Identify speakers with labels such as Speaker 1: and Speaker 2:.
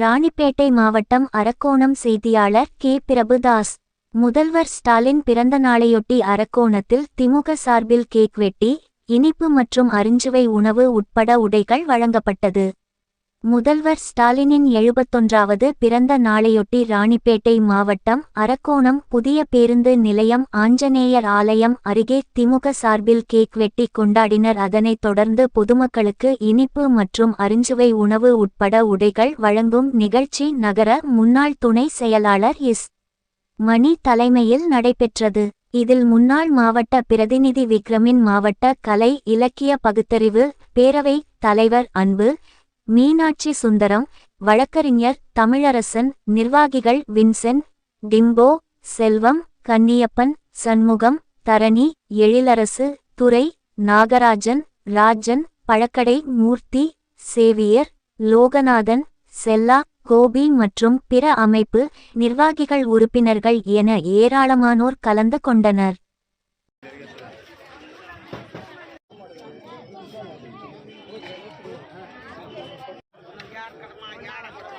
Speaker 1: ராணிப்பேட்டை மாவட்டம் அரக்கோணம் செய்தியாளர் கே. பிரபுதாஸ். முதல்வர் ஸ்டாலின் பிறந்த நாளையொட்டி அரக்கோணத்தில் திமுக சார்பில் கேக் வெட்டி இனிப்பு மற்றும் அரிஞ்சுவை உணவு உட்பட உடைகள் வழங்கப்பட்டது. முதல்வர் ஸ்டாலினின் எழுபத்தொன்றாவது பிறந்த நாளையொட்டி ராணிப்பேட்டை மாவட்டம் அரக்கோணம் புதிய பேருந்து நிலையம் ஆஞ்சநேயர் ஆலயம் அருகே திமுக சார்பில் கேக் வெட்டி கொண்டாடினர். அதனைத் தொடர்ந்து பொதுமக்களுக்கு இனிப்பு மற்றும் அரிஞ்சுவை உணவு உட்பட உடைகள் வழங்கும் நிகழ்ச்சி நகர முன்னாள் துணை செயலாளர் இஸ் மணி தலைமையில் நடைபெற்றது. இதில் முன்னாள் மாவட்ட பிரதிநிதி விக்ரமின் மாவட்ட கலை இலக்கிய பகுத்தறிவு பேரவை தலைவர் அன்பு மீனாட்சி சுந்தரம் வழக்கறிஞர் தமிழரசன் நிர்வாகிகள் வின்சென்ட் டிம்போ செல்வம் கன்னியப்பன் சண்முகம் தரணி எழிலரசு துரை நாகராஜன் ராஜன் பழக்கடை மூர்த்தி சேவியர் லோகநாதன் செல்லா கோபி மற்றும் பிற அமைப்பு நிர்வாகிகள் உறுப்பினர்கள் என ஏராளமானோர் கலந்து கொண்டனர். ஞானம் கொடுத்து